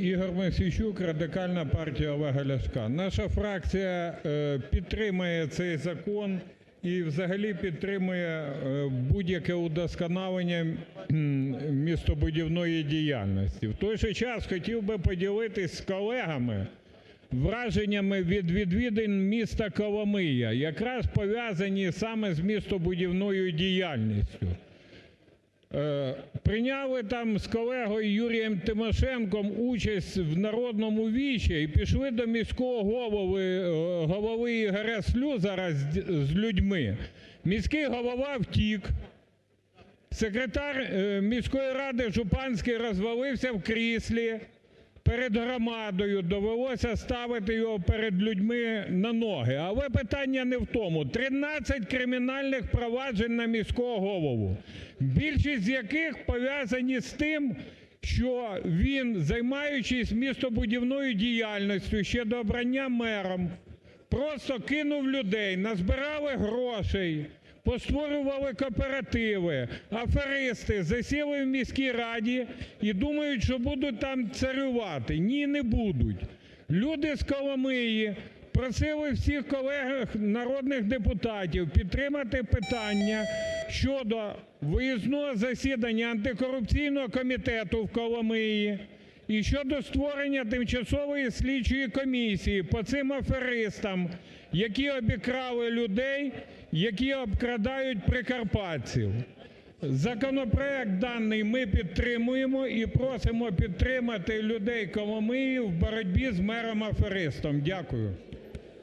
Ігор Мосійчук, Радикальна партія Олега Ляшка. Наша фракція підтримує цей закон і взагалі підтримує будь-яке удосконалення містобудівної діяльності. В той же час хотів би поділитися з колегами враженнями від відвідин міста Коломия, якраз пов'язані саме з містобудівною діяльністю. Прийняли там з колегою Юрієм Тимошенком участь в народному вічі і пішли до міського голови, голови Ігоря Слюсара з людьми. Міський голова втік, секретар міської ради Жупанський розвалився в кріслі перед громадою, довелося ставити його перед людьми на ноги. Але питання не в тому. 13 кримінальних проваджень на міського голову, більшість з яких пов'язані з тим, що він, займаючись містобудівною діяльністю ще до обрання мером, просто кинув людей, назбирали грошей, постворювали кооперативи, аферисти засіли в міській раді і думають, що будуть там царювати. Ні, не будуть. Люди з Коломиї просили всіх колег народних депутатів підтримати питання щодо виїзного засідання антикорупційного комітету в Коломиї і щодо створення тимчасової слідчої комісії по цим аферистам, які обікрали людей, які обкрадають прикарпатців. Законопроект даний ми підтримуємо і просимо підтримати людей Коломиї в боротьбі з мером-аферистом. Дякую.